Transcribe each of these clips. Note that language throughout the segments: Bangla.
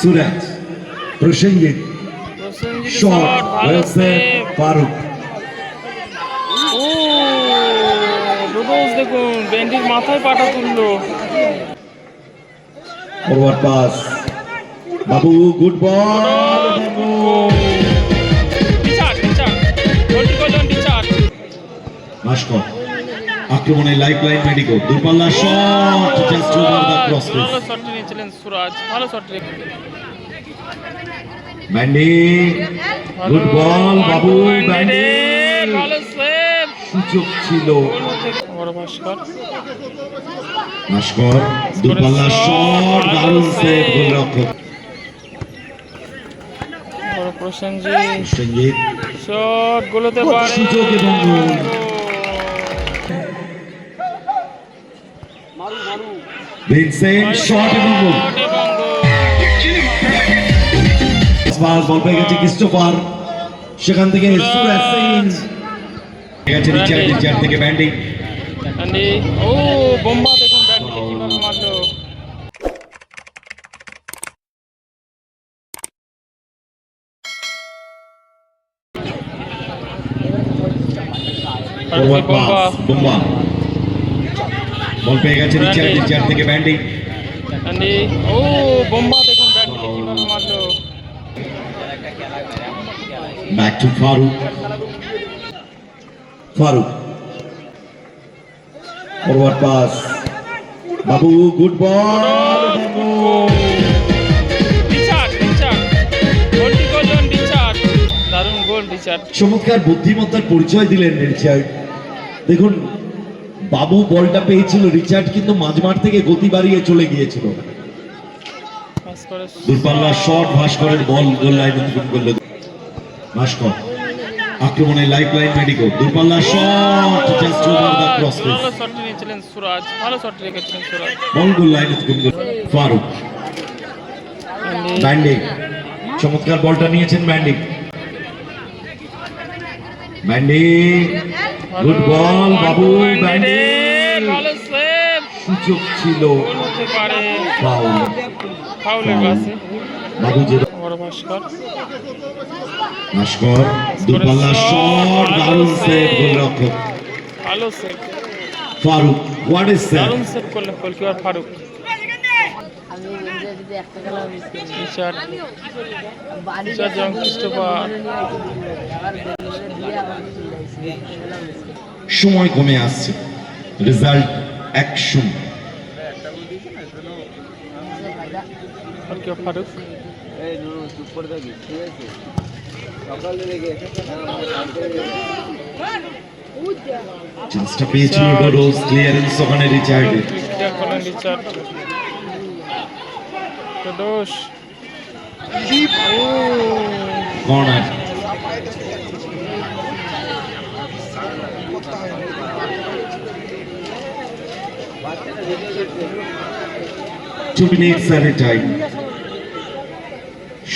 Suraj Prosenjit shot shot save Faruk. দেখুন মাথায় পাটা তুললো। Forward pass. Babu good ball. Bhaskar আক্রমণে life line medico দূরপাল্লা shot just over the cross ভালো শটটি নিয়েছিলেন সুরাজ ভালো শটটি ব্যান্ডি গুড বল বাবু ব্যান্ডি। ভালো সেভ সুযোগ ছিল ভাস্কর দূরপাল্লা শট দারুণ সেভ গোলরক্ষক প্রসেনজিৎ। সঞ্জিত শট গোলতে পারে। সুযোগ এবং গোল। ভিনসেন্ট শট এবং গোল পাস বল পেয়ে গেছে ক্রিস্টোফার। সেখান থেকে সুরাজ সিং গেছে রিচার্ড রিচার্ড থেকে ব্যান্ডি। অ্যান্ডি ও বোম্বা দেখুন ব্যাটকে কীভাবে মারলো। ফরওয়ার্ড বোম্বা। পাস বোম্বা। বল পেয়ে গেছে রিচার্ড রিচার্ড থেকে ব্যান্ডি। অ্যান্ডি ও বোম্বা দেখুন ব্যাটকে কীভাবে মারলো back to Faruk Faruk forward pass Babu good ball Richard Richard গোলটি করলেন রিচার্ড দারুণ গোল রিচার্ড চমৎকার বুদ্ধিমত্তার পরিচয় দিলেন রিচার্ড। দেখুন বাবু বলটা পেয়েছিল রিচার্ড কিন্তু মাঝমাঠ থেকে গতি বাড়িয়ে চলে গিয়েছিল। দূরপাল্লা শট ভাস্করের বল গোল লাইন করল। ভাস্কর আক্রমণে life line medico দূরপাল্লা shot just over the cross ভালো শটটি নিয়েছিলেন সুরাজ ভালো শটটি রেখেছিলেন সুরাজ। বল গোল লাইন করল ফারুক। ব্যান্ডি চমৎকার বলটা নিয়েছেন ব্যান্ডি ব্যান্ডি গুড বল বাবু ব্যান্ডি ভালো সেভ সুযোগ ছিল। হতে পারে। ফাউল। ফাউলের কাছে বাবু যে বড় ভাস্কর। ভাস্কর দূরপাল্লা শট দারুণ সেভ গোলরক্ষক। ভালো save Faruk what is save দারুণ সেভ করলেন গোলকিপার ফারুক। আমি ইন্ডিয়া যদি একটা খেলা মিস করি রিচার্ড বাড়ি রিচার্ড জন ক্রিস্টোফার আবার বেঙ্গলে দিয়ে আবার চলে আসছি খেলা মিস করি রেজাল্ট এক শূন্য গোলকিপার ফারুক চান্সটা পেয়েছিল ডোডোস ক্লিয়ারেন্স ওখানে ক্লিয়ার করলেন রিচার্ড তো দোষ। ও। Corner two minutes at a time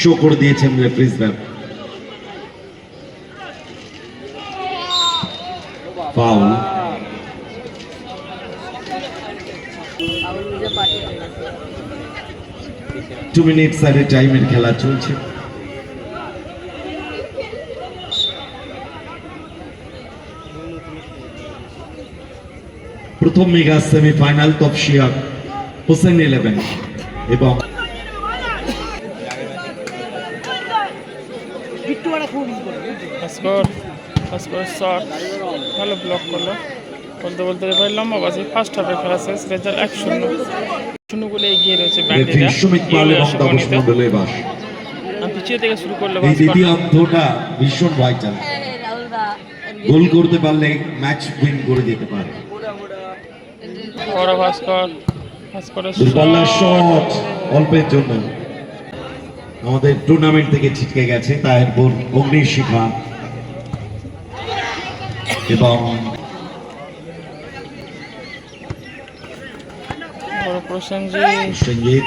show করে দিয়েছেন referees ma'am foul two minutes at a টাইমের খেলা চলছে। প্রথম mega semifinal Tafsia Hossain eleven এবং ভাস্কর ভাস্কর শট ভালো ব্লক করল। বলতে বলতে এবার লম্বা বাসি ফার্স্ট হাফের খেলা শেষ রেজাল্ট এক শূন্য। শূন্য বলে এগিয়ে রয়েছে ব্যান্ডিরা। পিছিয়ে থেকে শুরু করল এই ভাস্কর দ্বিতীয়ার্ধটা ভীষণ ভাইটাল রাহুল গোল করতে পারলে ম্যাচ উইন করে যেতে পারে। বড় ভাস্কর ভাস্করের শট অল্পের জন্য। আমাদের টুর্নামেন্ট থেকে ছিটকে গেছে তাহেরপুর অগ্নিশিখা এবং প্রসেনজিৎ।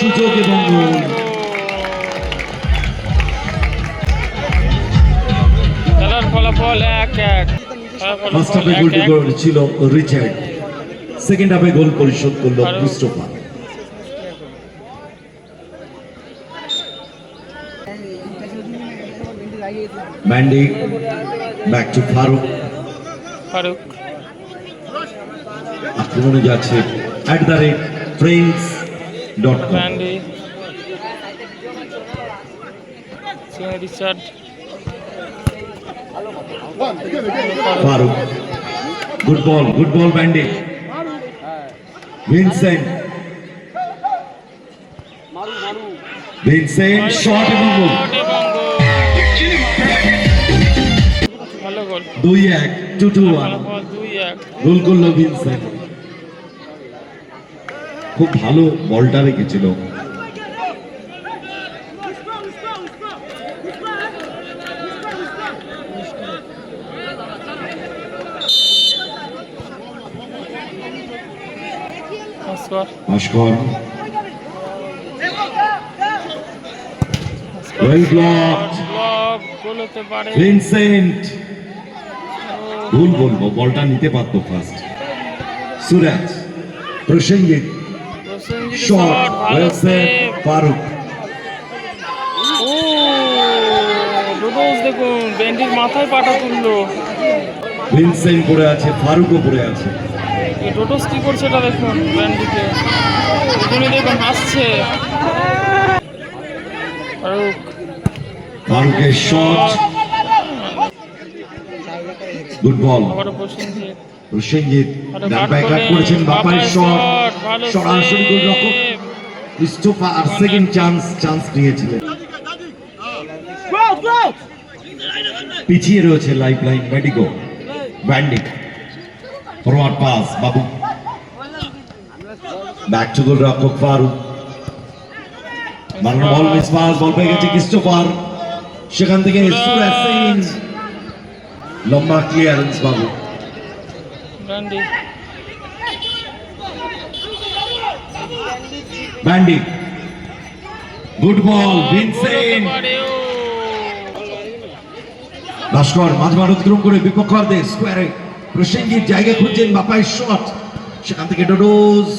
সুযোগ খেলার ফলাফল এক এক। ফার্স্ট হাফে গোলটি করেছিল রিচার্ড। সেকেন্ড হাফে গোল পরিশোধ করল ক্রিস্টোফার। ব্যান্ডি ব্যাক টু ফারুক ফারুক আক্রমণে যাচ্ছে at the rate friends dot com bandy Richard Faruk good ball good ball bandy Vincent Vincent shot এবং গোল দুই এক টু টু ওয়ান গোল করল ভিনসেন্ট খুব ভালো বলটা রেখেছিল। ভাস্কর। ওয়েল ব্লক পারে ভিনসেন্ট ভুল বলব বলটা নিতে পারতো ফার্স্ট সুরাজ প্রসেনজিৎ শট ফারুক। ও ডুডোস দেখুন বেন্ডির মাথায় পাটা তুললো। ভিনসেন্ট পড়ে আছে ফারুকও পড়ে আছে। ডোডোস কি করছে এটা দেখুন বেন্ডিকে। দেখুন হাসছে ফারুক ফারুকের শট গুড বল প্রসেনজিৎ। করে, করেছেন বাপাই শট সরাসরি গোল save। রক্ষক ক্রিস্টোফার আর সেকেন্ড চান্স চান্স নিয়েছিলেন। পিছিয়ে রয়েছে life line medico ব্যান্ডিক forward pass Babu. Back to goal রক্ষক ফারুক। বানানো বল মিস পাস বল পেয়ে গেছে ক্রিস্টোফার সেখান থেকে লম্বা ক্লিয়ারেন্স বাবু। বেন্ডি ব্যান্ডিক গুড বল ভিনসেন্ট ভাস্কর মাঝমাঠ অতিক্রম করে বিপক্ষদের স্কোয়ারে প্রসেনজিৎ জায়গা খুঁজছেন বাপাই শট সেখান থেকে ডোডোস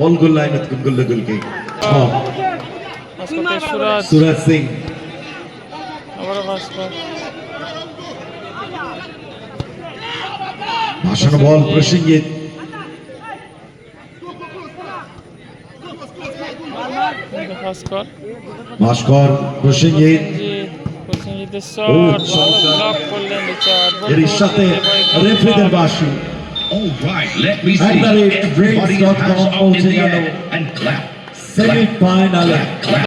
বল গোল লাইন অতিক্রম করল গোলকে। সুরাজ সিং। আবারও ভাস্কর ভাসানো বল প্রসেনজিৎ কিন্তু ভাস্কর ভাস্কর প্রসেনজিৎ প্রসেনজিৎ প্রসেনজিতের ও, শট ভালো চমৎকার। ব্লক করলেন রিচার্ড এর সাথে রেফরিদের বাসি All right, let me At see. the rate, Everybody Brains.com hands up in পৌঁছে the গেল air and clap. সেমিফাইনালে Clap.